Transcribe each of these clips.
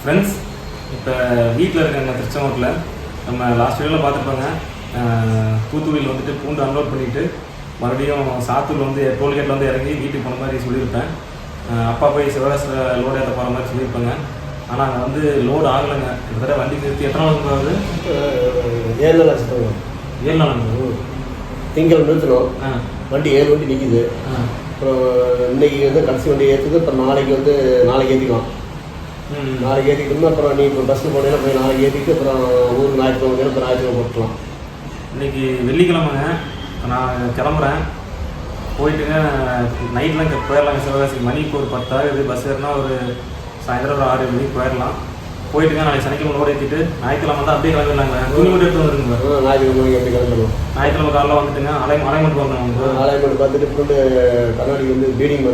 Friends இப்போ வீட்டில் இருக்காங்க திருச்செங்கோட்டில் நம்ம லாஸ்ட் வீடியோவில் பார்த்துருப்பாங்க. தூத்துக்குடியில் வந்துட்டு பூண்டு அன்லோட் பண்ணிவிட்டு மறுபடியும் சாத்தூரில் வந்து டோல்கேட்டில் வந்து இறங்கி வீட்டுக்கு போன மாதிரி சொல்லியிருப்பேன். அப்பா போய் சிவகாசில் லோடு ஏற்ற போகிற மாதிரி சொல்லியிருப்பாங்க. ஆனால் அங்கே வந்து லோடு ஆகலைங்க. கிட்டத்தட்ட வண்டி நிறுத்தி எத்தனை நாள் ஆகுது ஏழு லட்சம் ஏழு நாள். திங்கள் நிறுத்தணும். ஆ. வண்டி ஏழு வண்டி நிற்கிது அப்புறம் இன்னைக்கு வந்து கடைசி வண்டி ஏற்றுது அப்புறம் நாளைக்கு வந்து நாளைக்கு ஏற்றிக்கலாம் நாளைக்கு ஏற்றிக்கிட்டோம்னா அப்புறம் நீ இப்போ பஸ்ஸில் போனீங்கன்னா போய் நாளைக்கு ஏற்றிட்டு அப்புறம் ஊருக்கு ஞாயிற்றுக்கிழமை அப்புறம் ஞாயிற்றுக்கிழமை போட்டுக்கலாம். இன்னைக்கு வெள்ளிக்கிழமைங்க. நான் கிளம்புறேன். போயிட்டுங்க நைட்லாம் இங்கே போயிடலாங்க சிவகாசி மணி இப்போ ஒரு பத்தாயிரம் பஸ் ஏறினா ஒரு சாயந்தரம் ஒரு ஆறு மணிக்கு போயிடலாம். போயிட்டுங்க நாளைக்கு சனிக்கிழமை லோடு ஏற்றிட்டு ஞாயிற்றுக்கிழமை தான் அப்படியே கிளம்பிடலாங்க. துணி மட்டும் எடுத்து வந்துருங்க. ஞாயிற்றுக்கிழமை மணிக்கு எப்படி கிளம்பணும் ஞாயிற்றுக்கிழமை காலைல வந்துட்டுங்க அலை அலைமெண்ட் வரணும் ஆலயமேடு பார்த்துட்டு கண்ணாடி வந்து பீடிங்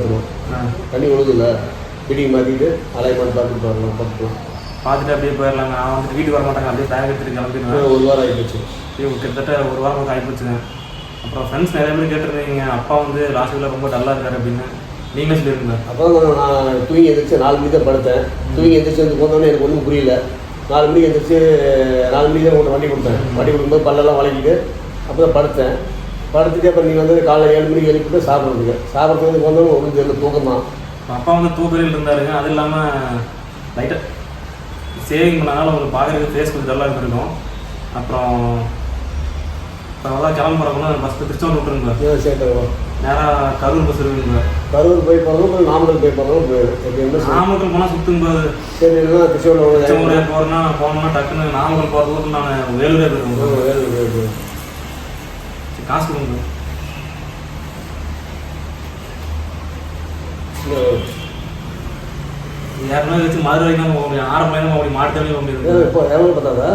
ஆ. தண்ணி ஒழுகுல பீடிங் மாற்றிட்டு ஆலயமேடு பார்த்துட்டு வரலாம் பார்த்துக்கலாம் பார்த்துட்டு அப்படியே போயிடலாங்க. நான் வந்துட்டு வீட்டுக்கு வர மாட்டாங்க அப்படியே பேக் எடுத்துட்டு கிளம்பிடுவேன். ஒரு வாரம் ஆகிப்போச்சு இது கிட்டத்தட்ட ஒரு வாரம் ஆகிப்போச்சுங்க அப்புறம் ஃப்ரெண்ட்ஸ் நிறைய பேர் கேட்டிருந்தீங்க அப்பா வந்து லாஸ்ட் வீக்கில் ரொம்ப டல்லாக இருக்காரு அப்படின்னு. நீங்களே சொல்லியிருந்தேன் அப்போ நான் தூங்கி எந்திரிச்சு நாலு மணிக்கு தான் படுத்தேன். தூங்கி எந்திரிச்சு வந்து போனோடனே எனக்கு ஒன்றும் புரியல. நாலு மணிக்கு எந்திரிச்சு நாலு மணிக்கு தான் உங்கள்கிட்ட வண்டி கொடுத்தேன். வண்டி கொடுக்கும்போது பல்லெல்லாம் வளைக்கிட்டு அப்போ தான் படுத்தேன். படுத்துட்டு அப்புறம் நீங்கள் வந்து காலைல ஏழு மணிக்கு எழுப்பிட்டு சாப்பிட்றதுக்கு சாப்பிட்றதுக்கு வந்து தெரியல தூக்கம். தான் அப்பா வந்து தூக்கறில் இருந்தாருங்க. அது இல்லாமல் லைட்டாக சேவிங் பண்ணனால உங்களுக்கு பார்க்குறதுக்கு ஃபேஸ் கொஞ்சம் டல்லாக இருந்திருக்கும். அப்புறம் இப்போ அதான் கிளம்புறப்போ ஃபஸ்ட்டு திருச்செந்தூர் விட்டுருங்க சேர்த்து நேராக கரூர் பஸ் இருக்குங்க கரூர் போய் போகிறோம் நாமக்கல் போய் போகிறோம் நாமக்கல் போனால் சுற்றும்போது சரி இல்லைன்னா திருச்செங்கோடு திருச்செங்கோடு போகிறேன்னா போனோம்னா டக்குன்னு நாமக்கல் போகிறதுக்கு நான் வேலூரே போயிருக்கேன் சரி, காசு கொடுங்க. இரநூறு வச்சு மதுரை வரைக்கும் போக முடியும் போக இப்போ எவ்வளோ பார்த்தாதா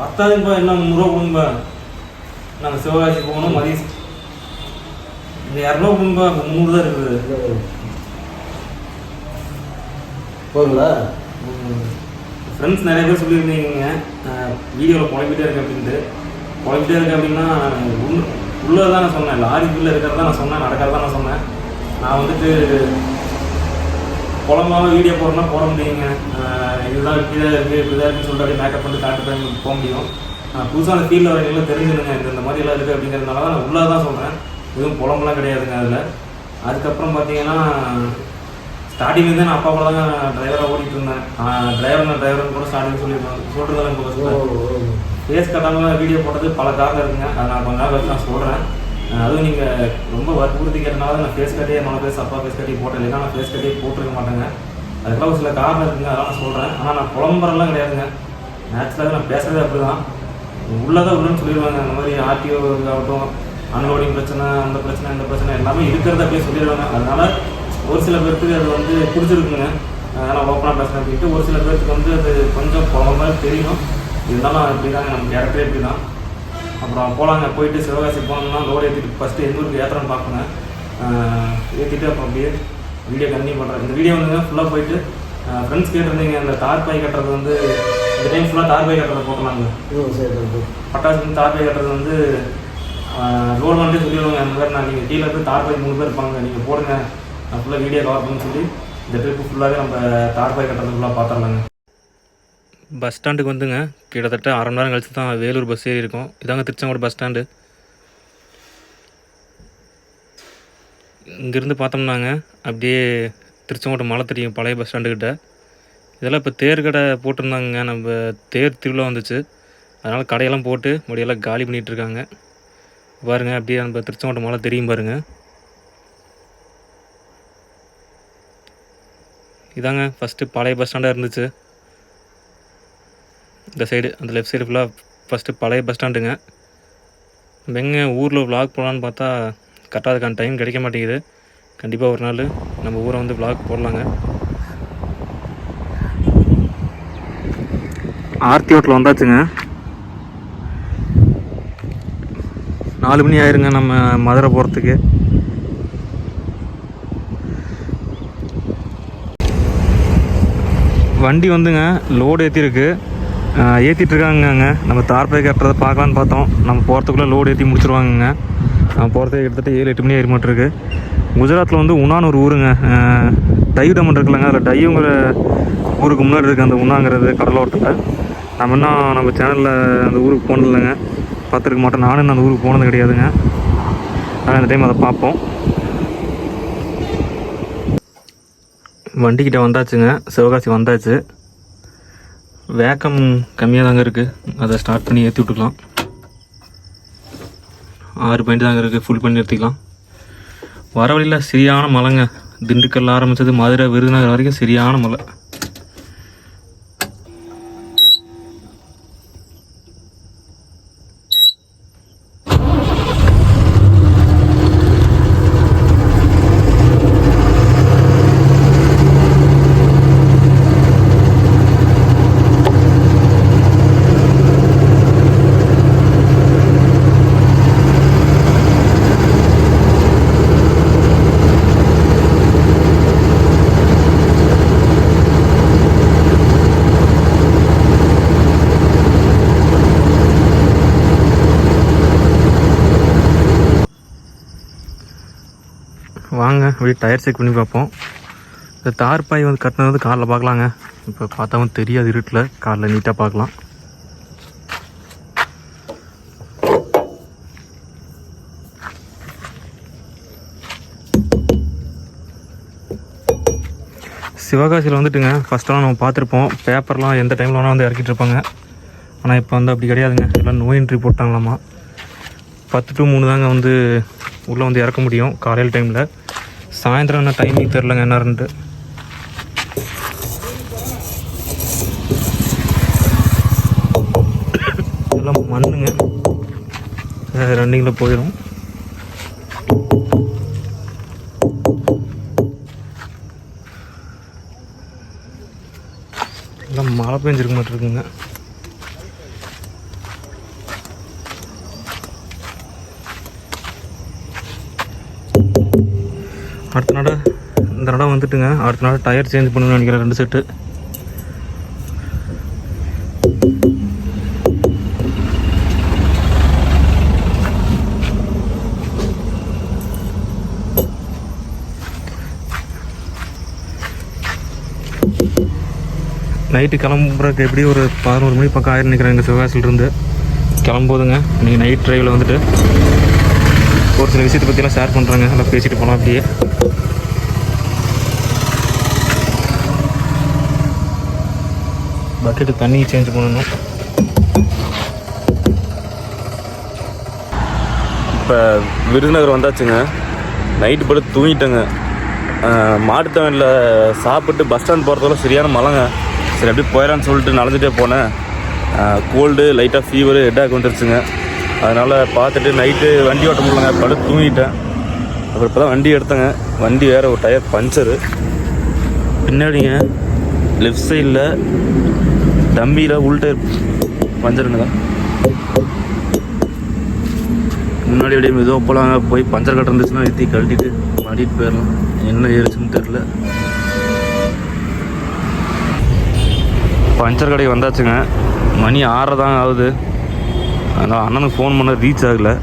பத்தாதுப்பா என்ன முந்நூறுவா நாங்கள் சிவகாசி போகணும் மதியம். இந்த இரநூறு கொடுங்க முந்நூறு தான் இருக்குது. போதுங்களா? ஃப்ரெண்ட்ஸ் நிறைய பேர் சொல்லியிருந்தீங்க. வீடியோவில் புழம்பிட்டே இருக்கு அப்படின்ட்டு. புழம்பிட்டே இருக்கு அப்படின்னா உள்ள உள்ளே தான் நான் சொன்னேன். லாரிக்குள்ளே இருக்கிறதா நான் சொன்னேன் நடக்கிறதா நான் சொன்னேன். நான் வந்துட்டு புலம்பாம வீடியோ போடுறேன்னா போட முடியுங்க. இதுதான் இப்படிதான் இருக்குது இப்படிதான் இருக்குன்னு சொல்லிட்டு மேக்கப் பண்ணி காட்டு போக முடியும். அந்த ஃபீல்டில் வரவங்களும் தெரிஞ்சுதுங்க இந்த இந்த மாதிரி எல்லாம் இருக்குது அப்படிங்கிறதுனால தான் நான் உள்ளே தான் சொல்கிறேன் எதுவும் புலம்பெல்லாம் கிடையாதுங்க அதில். அதுக்கப்புறம் பார்த்தீங்கன்னா ஸ்டார்டிங்ல தான் நான் அப்பா கூட தான் டிரைவராக ஓடிட்டு இருந்தேன். டிரைவர் நான் டிரைவர்னு கூட ஸ்டார்டிங் சொல்லியிருந்தேன் சொல்கிறதெல்லாம் இப்போ ஃபேஸ் கட்டாமல் வீடியோ போட்டது பல காரணம் இருக்குங்க. அதை நான் கொஞ்ச நாள் நான் சொல்கிறேன் அதுவும் நீங்கள் ரொம்ப வற்புறுத்தி கேட்டனால நான் ஃபேஸ் கட்டே என்னோட பேச அப்பா ஃபேஸ் கட்டி போட்டேன். இல்லைன்னா நான் ஃபேஸ் கட்டே போட்டிருக்க மாட்டேங்க. அதுக்கெல்லாம் ஒரு சில காரணம் இருக்குங்க அதெல்லாம் நான் சொல்கிறேன் ஆனால் நான் புலம்புறெல்லாம் கிடையாதுங்க. நேச்சுரலாக நான் பேசுகிறதே அப்படி தான் உள்ளதாக உள்ளன்னு சொல்லிடுவாங்க. அந்த மாதிரி ஆர்டிஓ ஆகட்டும் அன்லோடிங் பிரச்சனை அந்த பிரச்சனை இந்த பிரச்சனை எல்லாமே இருக்கிறத அப்படியே சொல்லிடுவாங்க. அதனால ஒரு சில பேருக்கு அது வந்து பிடிச்சிருக்குங்க. அதனால் ஓப்பனாக பேசுகிறேன் அப்படின்ட்டு ஒரு சில பேருக்கு வந்து அது கொஞ்சம் குழம்பு தெரியும். இருந்தாலும் இப்படி தாங்க நம்ம கேரக்டரே இப்படி தான் அப்புறம் போகலாங்க போயிட்டு சிவகாசி போனோம்னா லோடு ஏற்றிட்டு ஃபஸ்ட்டு எந்த ஊருக்கு ஏற்றுறோன்னு பார்ப்போங்க ஏற்றிட்டு அப்புறம் அப்படியே வீடியோ கண்டினியூ பண்ணுறேன் இந்த வீடியோ வந்து ஃபுல்லாக போயிட்டு ஃப்ரெண்ட்ஸ் கேட்டிருந்தீங்க அந்த தார் பை கட்டுறது வந்து இந்த டைம் ஃபுல்லாக தார் பை கட்டுறதை போட்டலாங்க. பட்டாசு வந்து தார் பை கட்டுறது வந்து ரோல் வந்துட்டு சொல்லிடுவாங்க அந்த மாதிரி நான் நீங்கள் கீழே இருந்து தார் பை மூணு பேர் இருப்பாங்க நீங்கள் போடுங்க. நான் ஃபுல்லாக வீடியோ கவர் பண்ணி சொல்லி இந்த ட்ரிப்பு ஃபுல்லாகவே நம்ம தார் பை கட்டுறது ஃபுல்லாக பார்த்துடலாங்க. பஸ் ஸ்டாண்டுக்கு வந்துங்க. கிட்டத்தட்ட அரை மணி நேரம் கழிச்சு தான் வேலூர் பஸ் ஏறி இருக்கும். இதாங்க திருச்செங்கோடு பஸ் ஸ்டாண்டு. இங்கேருந்து பார்த்தோம்னாங்க அப்படியே திருச்செங்கோடு மலை தெரியும் பழைய பஸ் ஸ்டாண்டுக்கிட்ட இதெல்லாம் இப்போ தேர் கடை போட்டிருந்தாங்க நம்ம தேர் திருவிழா வந்துச்சு. அதனால் கடையெல்லாம் போட்டு முடியெல்லாம் காலி பண்ணிகிட்ருக்காங்க பாருங்கள் பாருங்க அப்படியே நம்ம திருச்செங்கோடு மலை தெரியும் பாருங்க. இதாங்க ஃபஸ்ட்டு பழைய பஸ் ஸ்டாண்டாக இருந்துச்சு. இந்த சைடு அந்த லெஃப்ட் சைடு ஃபுல்லாக ஃபஸ்ட்டு பழைய பஸ் ஸ்டாண்டுங்க நம்ம எங்கே ஊரில் விளாக் போகலான்னு பார்த்தா கரெக்டாக அதுக்கான டைம் கிடைக்க மாட்டேங்குது. கண்டிப்பாக ஒரு நாள் நம்ம ஊரை வந்து விளாக் போடலாங்க. ஆர்த்தி ஹோட்டல் வந்தாச்சுங்க. நாலு மணி ஆயிருங்க நம்ம மதுரை போகிறதுக்கு வண்டி வந்துங்க லோடு ஏற்றிருக்கு ஏற்றிட்டுருக்காங்கங்க நம்ம தார்பை கட்டுறத பார்க்கலான்னு பார்த்தோம். நம்ம போகிறதுக்குள்ளே லோடு ஏற்றி முடிச்சிருவாங்கங்க. நம்ம போகிறதுக்கு கிட்டத்தட்ட ஏழு எட்டு மணி ஏறி மாட்டிருக்கு குஜராத்தில் வந்து உணான்னு ஒரு ஊருங்க. டைவ் டம்மன் இருக்குல்லங்க. அதில் டைவுங்கிற ஊருக்கு முன்னாடி இருக்குது அந்த உண்ணாங்கிறது கடலோட்டத்தில் நம்ம இன்னும் நம்ம சேனலில் அந்த ஊருக்கு போனதில்லைங்க. பார்த்துருக்க மாட்டோம். நானும் அந்த ஊருக்கு போனது கிடையாதுங்க. அதனால் இந்த டைம் அதை பார்ப்போம். வண்டிக்கிட்ட வந்தாச்சுங்க. சிவகாசி வந்தாச்சு. வேக்கம் கம்மியாக தாங்க இருக்குது அதை ஸ்டார்ட் பண்ணி ஏற்றி விட்டுக்கலாம். ஆறு பாயிண்ட் தாங்க இருக்குது ஃபுல் பண்ணி நிறுத்திக்கலாம் வர வழியில் சரியான மலைங்க. திண்டுக்கல் ஆரம்பித்தது மதுரை விருதுநகர் வரைக்கும் சரியான மலை. அப்படியே டயர் செக் பண்ணி பார்ப்போம். இந்த தார் பாய் வந்து கட்டினது வந்து காரில் பார்க்கலாங்க. இப்போ பார்த்தாவும் தெரியாது இருட்டில். காரில் நீட்டாக பார்க்கலாம். சிவகாசியில் வந்துட்டுங்க. ஃபஸ்ட்டெல்லாம் நம்ம பார்த்துருப்போம். பேப்பர்லாம் எந்த டைமில் வேணால் வந்து இறக்கிட்டு இருப்பாங்க. ஆனால் இப்போ வந்து அப்படி கிடையாதுங்க. எல்லாம் நோய் என்ட்ரி போட்டாங்களாமா. பத்து டு மூணு தாங்க வந்து உள்ளே வந்து இறக்க முடியும். காலையில் டைமில் சாயந்தரம் என்ன டைமிங் தெரிலங்க என்னன்ட்டு இதெல்லாம் மண்ணுங்க. ரன்னிங்கில் போயிடும் எல்லாம் மழை பெஞ்சிருக்க மாட்டிருக்குங்க. அடுத்த நாட இந்த நடம் வந்துட்டுங்க. அடுத்த நாள் டயர் சேஞ்ச் பண்ணணும்னு நினைக்கிறேன் ரெண்டு செட்டு நைட்டு கிளம்புறதுக்கு எப்படி ஒரு பதினோரு மணி பக்கம் ஆயிரம் நிற்கிறேன் எங்கள் சிவகாசிலிருந்து கிளம்போதுங்க. நீங்கள் நைட் ட்ரைவில் வந்துட்டு ஒரு சில விஷயத்தை பற்றிலாம் ஷேர் பண்ணுறேங்க நல்லா பேசிட்டு போகலாம் அப்படியே. பக்கெட்டு தண்ணி சேஞ்ச் பண்ணணும். இப்போ விருதுநகர் வந்தாச்சுங்க. நைட்டு போட்டு தூங்கிட்டேங்க. மாட்டுத்தவனில் சாப்பிட்டு பஸ் ஸ்டாண்ட் போகிறதெல்லாம் சரியான மலைங்க சரி அப்படியே போயிடலான்னு சொல்லிட்டு நடந்துகிட்டே போனேன். கோல்டு லைட்டாக ஃபீவர் ஹெட்டாக வந்துருச்சுங்க. அதனால் பார்த்துட்டு நைட்டு வண்டி ஓட்ட முடியலங்க. படுத்து தூங்கிட்டேன். அப்புறம் இப்போ தான் வண்டி எடுத்தேங்க. வண்டி வேறு ஒரு டயர் பஞ்சரு பின்னாடிங்க லெஃப்ட் சைடில் டம்மியில் உள்ட்ட பஞ்சருங்க முன்னாடி அப்படியே மெதுவாக போகலாம் போய் பஞ்சர் கட்டை இருந்துச்சுன்னா நிறுத்தி கழட்டிட்டு மாட்டிட்டு போயிடலாம். என்ன ஏறுச்சுன்னு தெரில பஞ்சர் கடைக்கு வந்தாச்சுங்க. மணி ஆறரை தான் ஆகுது. அதனால் அண்ணனுக்கு ஃபோன் பண்ண ரீச் ஆகலை.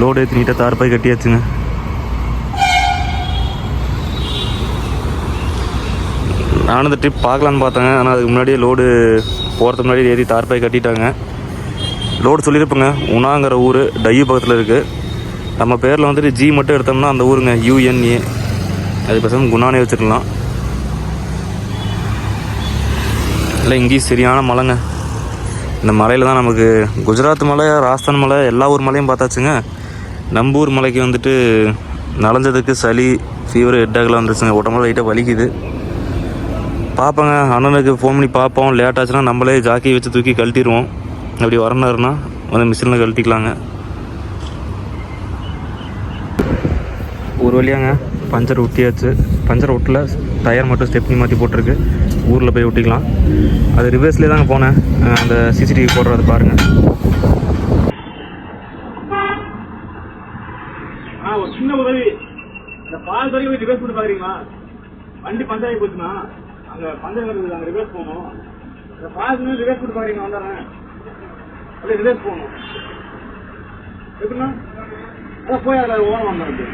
லோடு ஏற்றி ஏற்றினிட்ட தார்பாய் கட்டியாச்சுங்க. நானும் இந்த ட்ரிப் பார்க்கலான்னு பார்த்தேங்க ஆனால் அதுக்கு முன்னாடியே லோடு போகிறதுக்கு முன்னாடி ஏறி தார்பாய் கட்டிட்டாங்க. லோடு சொல்லியிருப்பேங்க. உணாங்கிற ஊர் டையூ பக்கத்தில் இருக்குது நம்ம பேரில் வந்துட்டு ஜி மட்டும் எடுத்தோம்னா அந்த ஊருங்க. யூஎன்ஏ அது பேசாமல் குணானே வச்சுருக்கலாம். இல்லை இங்கேயும் சரியான மலைங்க இந்த மலையில் தான் நமக்கு குஜராத் மலை ராஜஸ்தான் மலை எல்லா ஊர் மலையும் பார்த்தாச்சுங்க. நம்ம மலைக்கு வந்துட்டு நலஞ்சதுக்கு சளி ஃபீவர் ஹெட்டாகலாம் வந்துச்சுங்க உடம்புல லைட்டாக வலிக்குது. பார்ப்பேங்க அண்ணனுக்கு ஃபோன் பண்ணி பார்ப்போம் லேட் ஆச்சுன்னா நம்மளே ஜாக்கி வச்சு தூக்கி கழட்டிடுவோம் அப்படி வரனாருன்னா வந்து மிஷினில் கழட்டிக்கலாங்க. ஒரு வழியாங்க. பஞ்சர் ஒட்டியாச்சு. பஞ்சர் ஒட்டில் டயர் மட்டும் ஸ்டெப்னி மாற்றி போட்டிருக்கு. ஊரில் போய் ஒட்டிக்கலாம். அது ரிவர்ஸ்லேயே தாங்க போனேன். அந்த சிசிடிவி போடுறது பாருங்கள் சின்ன உதவி. இந்த பால் வரைக்கும் ரிவர்ஸ் பண்ணி பார்க்குறீங்களா வண்டி பஞ்சாயத்து போச்சுன்னா. அந்த பந்தயங்கள் அங்கே ரிவர்ஸ் போகணும். இந்த பாசம் ரிவர்ஸ் போட்டு பாருங்க வந்துடுறேன் அப்படியே ரிவர்ஸ் போகணும். எப்படின்னா அதான் போய் அதில் ஓரம் வந்துடுறது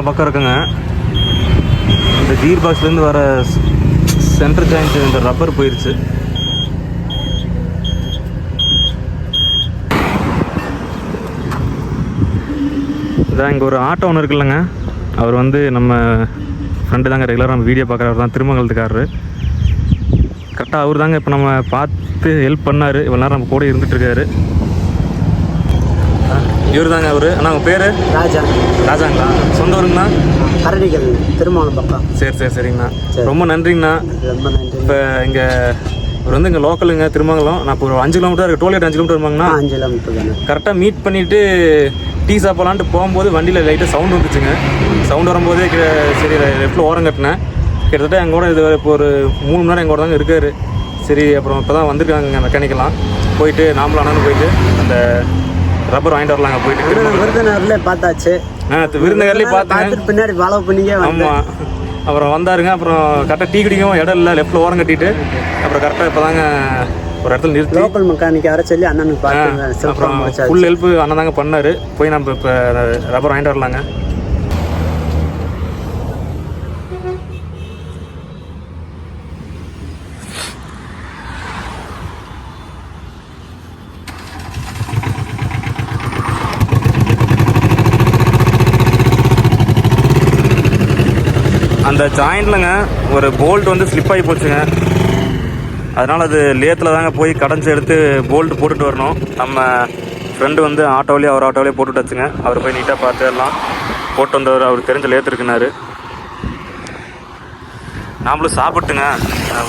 திருமங்கலம் பக்கம் இருக்குங்க. இந்த கீர் பாக்ஸ்லேருந்து வர சென்டர் ஜாயிண்ட் இந்த ரப்பர் போயிடுச்சு இதான் இங்கே ஒரு ஆட்டோ ஒன்று இருக்குல்லங்க. அவர் வந்து நம்ம ஃப்ரெண்டு தாங்க ரெகுலராக நம்ம வீடியோ பார்க்குறவர் தான் திருமங்கலத்துக்காரரு. கரெக்டாக அவர் தாங்க இப்போ நம்ம பார்த்து ஹெல்ப் பண்ணார். இவ்வளோ நேரம் நம்ம கூட இருந்துகிட்ருக்காரு இவர் தாங்க அவர். ஆனால் அவங்க பேர்? ராஜா. ராஜாங்களா? சொந்த ஊருங்கண்ணா? கரடிகள் திருமணம் பக்கம். சரி சரி சரிங்கண்ணா. சரி. ரொம்ப நன்றிங்கண்ணா. ரொம்ப நன்றி இப்போ இங்கே இவர் வந்து இங்கே லோக்கலுங்க திருமங்கலம். நான் இப்போ ஒரு அஞ்சு கிலோமீட்டர் இருக்கு. டோல்கேட் அஞ்சு கிலோமீட்டர் வருவாங்கண்ணா அஞ்சு கிலோமீட்டர் கரெக்டாக மீட் பண்ணிவிட்டு டீ சாப்பிட்லான்ட்டு போகும்போது வண்டியில் லைட்டாக சவுண்ட் வந்துச்சுங்க. சவுண்ட் வரும்போதே சரி லெஃப்ட்டில் ஓரம் கட்டினேன். கிட்டத்தட்ட எங்கள் கூட இது இப்போ ஒரு மூணு மணி நேரம் எங்கள் கூட தாங்க இருக்காரு. சரி அப்புறம் இப்போ தான் வந்திருக்காங்க மெக்கானிக்கெல்லாம் போயிட்டு நாமளும் அண்ணனு போயிட்டு அந்த ரப்பர் வாங்கிட்டு வரலாங்க போயிட்டு திரும்ப விருதுநகர்ல பார்த்தாச்சு. ஆ விருந்தகர்லேயும் பார்த்தேன் பார்த்துட்டு பின்னாடி ஃபாலோ பண்ணியே ஆமாம் அப்புறம் வந்தாருங்க அப்புறம் கரெக்டாக டீ குடிக்கவும் இடம் இல்லை லெஃப்ட்டில் ஓரம் கட்டிட்டு அப்புறம் கரெக்டாக இப்போ தாங்க ஒரு இடத்துல நிறுத்தி. லோக்கல் மெக்கானிக் வர சொல்லி அண்ணனுக்கு பார்த்து அப்புறம் ஃபுல் ஹெல்ப் அண்ணன் தாங்க பண்ணார். போய் நம்ம இப்போ ரப்பர் வாங்கிட்டு வரலாங்க. இந்த ஜாயிண்ட்லங்க ஒரு போல்ட் வந்து ஸ்லிப் ஆகி போச்சுங்க. அதனால் அது லேத்தில் தாங்க போய் கடைஞ்சி எடுத்து போல்ட் போட்டுட்டு வரணும். நம்ம ஃப்ரெண்டு வந்து ஆட்டோவிலேயே அவர் ஆட்டோவிலே போட்டுட்டு வச்சுங்க அவர் போய் நீட்டாக பார்த்து எல்லாம் போட்டு வந்தவர் அவர் தெரிஞ்ச லேத்து இருக்குனாரு. நாமளும் சாப்பிட்டுங்க.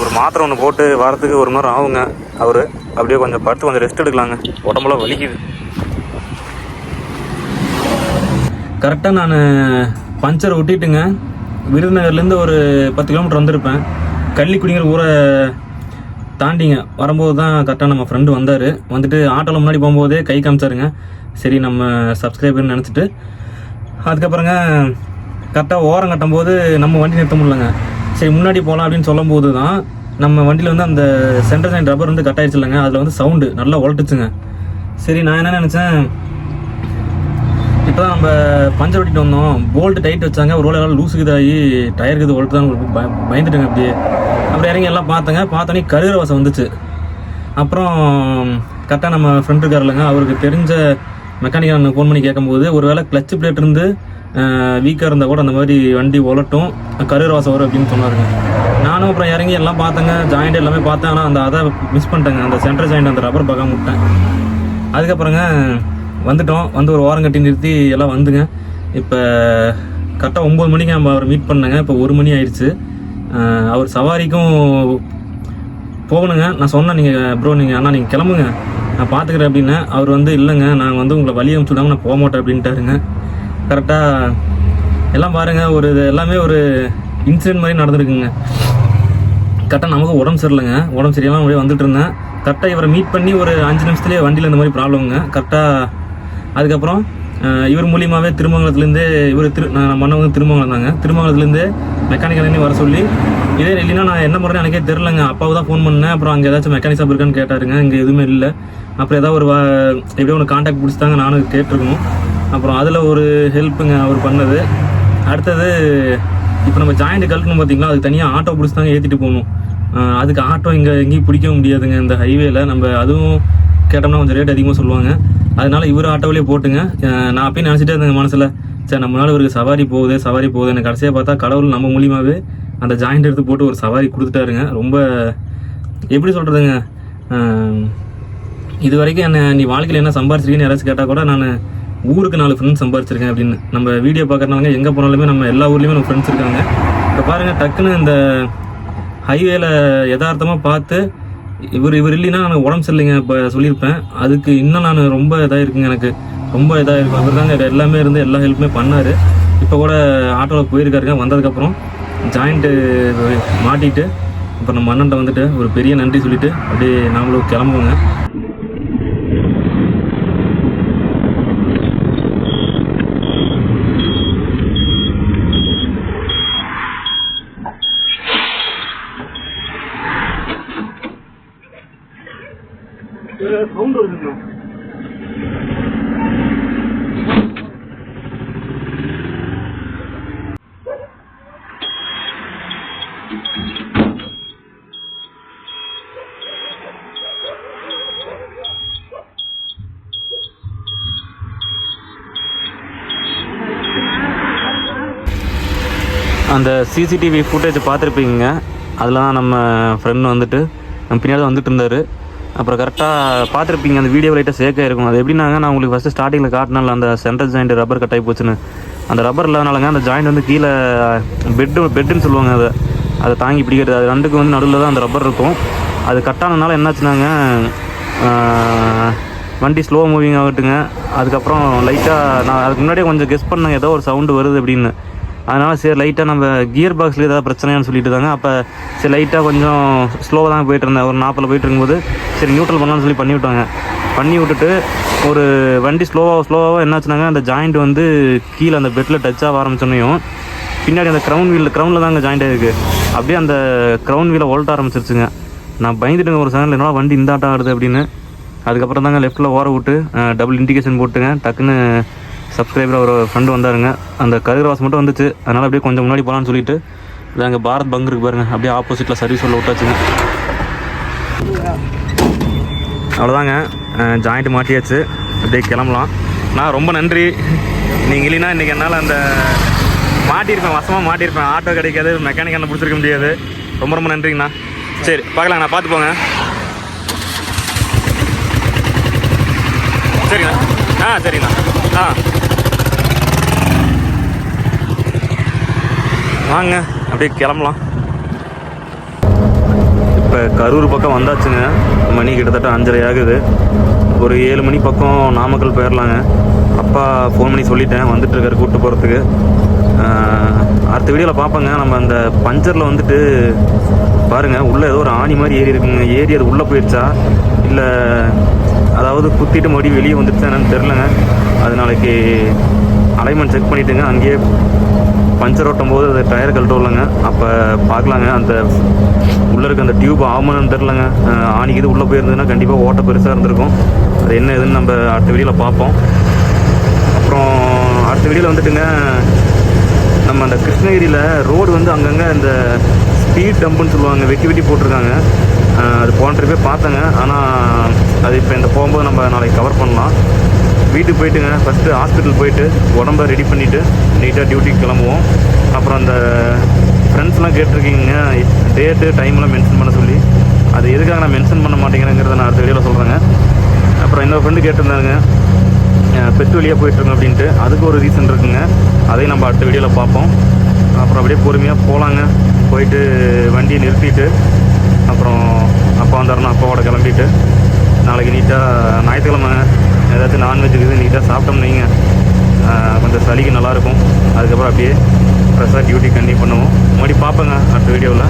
ஒரு மாத்திரை ஒன்று போட்டு வரத்துக்கு ஒரு நேரம் ஆகுங்க. அவர் அப்படியே கொஞ்சம் படுத்து கொஞ்சம் ரெஸ்ட் எடுக்கலாங்க. உடம்புலாம் வலிக்குது. கரெக்டாக நான் பஞ்சர் ஒட்டிட்டுங்க. விருதுநகர்லேருந்து ஒரு பத்து கிலோமீட்டர் வந்திருப்பேன். கள்ளிக்குடிங்கிற ஊரை தாண்டிங்க. வரும்போது தான் கரெக்டாக நம்ம ஃப்ரெண்டு வந்தார். வந்துட்டு ஆட்டோவில் முன்னாடி போகும்போதே கை காமிச்சாருங்க. சரி நம்ம சப்ஸ்கிரைபர்னு நினச்சிட்டு. அதுக்கப்புறங்க கரெக்டாக ஓரம் கட்டும்போது நம்ம வண்டி நிறுத்த முடியலங்க. சரி முன்னாடி போகலாம் அப்படின்னு சொல்லும்போது தான் நம்ம வண்டியில் வந்து அந்த சென்டர் சைன் ரப்பர் வந்து கட் ஆயிடுச்சு இல்லைங்க. அதில் வந்து சவுண்டு நல்லா உழட்டுச்சுங்க. சரி நான் என்ன நினச்சேன்? இப்போ நம்ம பஞ்சர் ஓட்டிட்டு வந்தோம். போல்ட்டு டைட் வச்சாங்க. ஒரு வேளை லூஸுக்கு இதாகி டயருக்கு இது ஒழுத்து தான் பய பயந்துட்டுங்க அப்படியே. அப்புறம் இறங்கி எல்லாம் பார்த்தேங்க. பார்த்தோன்னே கருகிற வாசம் வந்துச்சு. அப்புறம் கரெக்டாக நம்ம ஃப்ரெண்டு இருக்காருலங்க அவருக்கு தெரிஞ்ச மெக்கானிக்கல் நான் ஃபோன் பண்ணி கேட்கும்போது ஒரு வேளை கிளச்சு பிளேட் இருந்து வீக்காக இருந்தால் கூட அந்த மாதிரி வண்டி ஒலட்டும். கருகிற வாசம் வரும் அப்படின்னு சொன்னாருங்க. நானும் அப்புறம் இறங்கி எல்லாம் பார்த்தேங்க. ஜாயிண்ட் எல்லாமே பார்த்தேன். ஆனால் அந்த அதை மிஸ் பண்ணிட்டேங்க. அந்த சென்டர் ஜாயிண்ட் அந்த ரப்பர் பார்க்காம விட்டேன். அதுக்கப்புறங்க வந்துட்டோம். வந்து ஒரு ஓரம் கட்டி நிறுத்தி எல்லாம் வந்துங்க. இப்போ கரெக்டாக ஒம்பது மணிக்கு நம்ம அவரை மீட் பண்ணேங்க. இப்போ ஒரு மணி ஆயிடுச்சு. அவர் சவாரிக்கும் போகணுங்க. நான் சொன்னேன் நீங்கள் ப்ரோ நீங்கள் அண்ணா நீங்கள் கிளம்புங்க. நான் பார்த்துக்கிறேன் அப்படின்னு. அவர் வந்து இல்லைங்க நான் வந்து உங்களை வழி அனுப்பிச்சுடாங்க நான் போக மாட்டேன் அப்படின்ட்டாருங்க கரெக்டாக எல்லாம் பாருங்கள் ஒரு இது எல்லாமே ஒரு இன்சிடென்ட் மாதிரி நடந்திருக்குங்க. கரெக்டாக நமக்கு உடம்பு சரியில்லைங்க. உடம்பு சரியாமல் அப்படியே வந்துட்டு இருந்தேன். கரெக்டாக இவரை மீட் பண்ணி ஒரு அஞ்சு நிமிஷத்துலேயே வண்டியில் இந்த மாதிரி ப்ராப்ளம்ங்க கரெக்டாக அதுக்கப்புறம் இவர் மூலியமாகவே திருமங்கலத்துலேருந்து இவர் திரு நான் மன்னவங்க திருமங்கலம் தாங்க. திருமங்கலத்துலேருந்து மெக்கானிக்கல் வர சொல்லி இதே இல்லைன்னா நான் என்ன பண்ணுறேன்னு எனக்கே தெரிலங்க அப்பாவை தான் ஃபோன் பண்ணேன். அப்புறம் அங்கே ஏதாச்சும் மெக்கானிக் ஷாப் இருக்கான்னு கேட்டாருங்க. இங்கே எதுவுமே இல்லை. அப்புறம் ஏதாவது ஒரு வா- எப்படியோ ஒன்று காண்டாக்ட் பிடிச்சி நானும் கேட்டிருக்கணும். அப்புறம் அதில் ஒரு ஹெல்ப்புங்க அவர் பண்ணது. அடுத்தது இப்போ நம்ம ஜாயிண்ட் கழட்டணும் பார்த்தீங்களா அதுக்கு தனியாக ஆட்டோ பிடிச்சி தாங்க ஏற்றிட்டு போகணும் அதுக்கு ஆட்டோ இங்கே எங்கேயும் பிடிக்க முடியாதுங்க. இந்த ஹைவேல நம்ம அதுவும் கேட்டோம்னா கொஞ்சம் ரேட் அதிகமாக சொல்லுவாங்க. அதனால இவர் ஆட்டோவிலே போட்டுங்க. நான் அப்பயும் நினச்சிட்டே இருந்தேங்க மனசில். சரி நம்மளால இவருக்கு சவாரி போகுது சவாரி போகுது. கடைசியாக பார்த்தா கடவுள் நம்ம மூலியமாகவே அந்த ஜாயிண்ட் எடுத்து போட்டு ஒரு சவாரி கொடுத்துட்டாருங்க. ரொம்ப எப்படி சொல்கிறதுங்க இது வரைக்கும் என்ன நீ வாழ்க்கையில் என்ன சம்பாரிச்சிருக்கேன்னு யாராச்சும் கேட்டால் கூட நான் ஊருக்கு நாலு ஃப்ரெண்ட்ஸ் சம்பாரிச்சிருக்கேன் அப்படின்னு. நம்ம வீடியோ பார்க்குறனாங்க எங்கே போனாலுமே நம்ம எல்லா ஊர்லேயுமே நம்ம ஃப்ரெண்ட்ஸ் இருக்காங்க. இப்போ பாருங்கள் டக்குன்னு இந்த ஹைவேல யதார்த்தமாக பார்த்து இவர் இவர் இல்லைன்னா எனக்கு உடம்பு சரியில்லைங்க இப்போ சொல்லியிருப்பேன். அதுக்கு இன்னும் நான் ரொம்ப இதாக இருக்குங்க எனக்கு. ரொம்ப இதாக இருக்கும் அவர் தாங்க எல்லாமே இருந்து எல்லா ஹெல்ப்புமே பண்ணார். இப்போ கூட ஆட்டோவில் போயிருக்காருங்க. வந்ததுக்கப்புறம் ஜாயிண்ட்டு மாட்டிட்டு இப்போ நம்ம அண்ணன்ட்ட வந்துட்டு ஒரு பெரிய நன்றி சொல்லிவிட்டு அப்படியே நாமளும் கிளம்புவோங்க. அந்த சிசிடிவி ஃபுட்டேஜ் பார்த்துருப்பீங்க. அதில் தான் நம்ம ஃப்ரெண்ட் வந்துட்டு நம்ம பின்னாடி வந்துட்டு இருந்தார். அப்புறம் கரெக்டாக பார்த்துருப்பீங்க அந்த வீடியோ லைட்டாக சேக்காக இருக்கும். அது எப்படின்னாங்க நான் உங்களுக்கு ஃபஸ்ட்டு ஸ்டார்டிங்கில் காட்டினால அந்த சென்ட்ரல் ஜாயிண்ட் ரப்பர் கட் ஆகி போச்சுன்னு. அந்த ரப்பர் இல்லாதனாலங்க அந்த ஜாயிண்ட் வந்து கீழே பெட்டு பெட்டுன்னு சொல்லுவாங்க அதை. அதை தாங்கி பிடிக்கிறது. அது ரெண்டுக்கு வந்து நடுவில் தான் அந்த ரப்பர் இருக்கும். அது கட்டானதுனால என்னாச்சுனாங்க வண்டி ஸ்லோ மூவிங் ஆகட்டுங்க. அதுக்கப்புறம் லைட்டாக நான் அதுக்கு முன்னாடியே கொஞ்சம் கெஸ் பண்ணேன் ஏதோ ஒரு சவுண்டு வருது அப்படின்னு. அதனால் சரி லைட்டாக நம்ம கியர் பாக்ஸில் ஏதாவது பிரச்சனையான்னு சொல்லிட்டு இருந்தாங்க. அப்போ சரி லைட்டாக கொஞ்சம் ஸ்லோவாக தான் போயிட்டு இருந்தேன். ஒரு நாற்பதில் போயிட்டு இருக்கும்போது சரி நியூட்ரல் பண்ணலாம்னு சொல்லி பண்ணி விட்டாங்க. பண்ணி விட்டுட்டு ஒரு வண்டி ஸ்லோவாக ஸ்லோவாக என்னாச்சுனாங்க அந்த ஜாயிண்ட் வந்து கீழே அந்த பெட்டில் டச் ஆக ஆரம்பிச்சோன்னையும் பின்னாடி அந்த க்ரௌன் வீல் க்ரௌனில் தாங்க ஜாயிண்ட் ஆகிருக்கு அப்படியே அந்த க்ரௌன் வீலை ஓல்ட்ட ஆரம்பிச்சிருச்சுங்க. நான் பயந்துட்டுங்க ஒரு செகண்டில் என்னோட வண்டி இந்த ஆட்டம் ஆடுது அப்படின்னு. அதுக்கப்புறம் தாங்க லெஃப்ட்டில் ஓர விட்டு டபுள் இண்டிகேஷன் போட்டுங்க டக்குன்னு சப்ஸ்கிரைபர் ஒரு ஃப்ரெண்டு வந்தாருங்க. அந்த கருகிரவாஸ் மட்டும் வந்துச்சு. அதனால் அப்படியே கொஞ்சம் முன்னாடி போகலான்னு சொல்லிட்டு இல்லை அங்கே பாரத் பங்க் இருக்கு பாருங்க. அப்படியே ஆப்போசிட்டில் சர்வீஸ் உள்ள விட்டாச்சுங்க. அவ்வளோதாங்க ஜாயிண்ட் மாட்டியாச்சு. அப்படியே கிளம்பலாம். நான் ரொம்ப நன்றி. நீங்கள் இல்லைன்னா இன்றைக்கி என்னால் அந்த மாட்டியிருப்பேன் வசமாக மாட்டியிருப்பேன். ஆட்டோ கிடைக்காது மெக்கானிக் என்ன பிடிச்சிருக்க முடியாது. ரொம்ப ரொம்ப நன்றிங்கண்ணா. சரி பார்க்கலாம் நான் பார்த்து போங்க. சரிங்கண்ணா. ஆ சரிங்கண்ணா. ஆ. வாங்க அப்படியே கிளம்பலாம். இப்போ கரூர் பக்கம் வந்தாச்சுங்க. மணி கிட்டத்தட்ட அஞ்சரை ஆகுது. ஒரு ஏழு மணி பக்கம் நாமக்கல் போயிடலாங்க அப்பா ஃபோன் பண்ணி சொல்லிட்டேன் வந்துட்டுருக்காரு கூப்பிட்டு போகிறதுக்கு அடுத்த வீடியோவில் பார்ப்பேங்க நம்ம அந்த பஞ்சரில் வந்துட்டு பாருங்கள் உள்ளே ஏதோ ஒரு ஆணி மாதிரி ஏறி இருக்குங்க. ஏறி அது உள்ளே போயிடுச்சா இல்லை அதாவது குத்திட்டு மறுபடியும் வெளியே வந்துடுச்சா என்னன்னு தெரிலங்க அது நாளைக்கு அலைன்மெண்ட் செக் பண்ணிவிட்டுங்க அங்கேயே பஞ்சர் ஓட்டும் போது அது டயர் கழட்ட இல்லைங்க அப்போ பார்க்கலாங்க. அந்த உள்ளே இருக்க அந்த டியூப் ஆமான்னு தெரிலங்க அஹ் ஆணிக்கு இது உள்ளே போயிருந்ததுன்னா கண்டிப்பாக ஓட்ட பெருசாக இருந்திருக்கும். அது என்ன ஏதுன்னு நம்ம அடுத்த வீடியோவில் பார்ப்போம். அப்புறம் அடுத்த வீடியோவில் வந்துட்டுங்க நம்ம அந்த கிருஷ்ணகிரியில் ரோடு வந்து அங்கங்கே இந்த ஸ்பீட் டம்புன்னு சொல்லுவாங்க. வெட்டி வெட்டி போட்டிருக்காங்க. அது போன ட்ரிப்பே பார்த்தேங்க. ஆனால் அது இப்போ இந்த போகும்போது நம்ம நாளைக்கு கவர் பண்ணலாம். வீட்டுக்கு போயிட்டுங்க. ஃபஸ்ட்டு ஹாஸ்பிட்டல் போயிட்டு உடம்ப ரெடி பண்ணிவிட்டு நீட்டாக டியூட்டிக்கு கிளம்புவோம். அப்புறம் அந்த ஃப்ரெண்ட்ஸ்லாம் கேட்டிருக்கீங்க. டேட்டு டைம்லாம் மென்ஷன் பண்ண சொல்லி. அது எதுக்காக நான் மென்ஷன் பண்ண மாட்டேங்கிறேங்கிறத நான் அடுத்த வீடியோவில் சொல்கிறேங்க அப்புறம் இன்னொரு ஃப்ரெண்டு கேட்டிருந்தாங்க பெட்டு வழியாக போயிட்டுருங்க அப்படின்ட்டு. அதுக்கு ஒரு ரீசன் இருக்குங்க. அதையும் நம்ம அடுத்த வீடியோவில் பார்ப்போம். அப்புறம் அப்படியே பொறுமையாக போகலாங்க போயிட்டு வண்டியை நிறுத்திட்டு அப்புறம் அப்பா வந்தாருன்னா அப்பாவோட கிளம்பிட்டு நாளைக்கு நீட்டாக ஞாயிற்றுக்கிழமை ஏதாச்சும் நான்வெஜ் இருக்குது நீட்டாக சாப்பிட்டோம்னு வைங்க. கொஞ்சம் சளிக்கு நல்லாயிருக்கும். அதுக்கப்புறம் அப்படியே ஃப்ரெஷ்ஷாக டியூட்டி கண்டினியூ பண்ணுவோம். மறுபடியும் பார்ப்பேங்க அடுத்த வீடியோவில்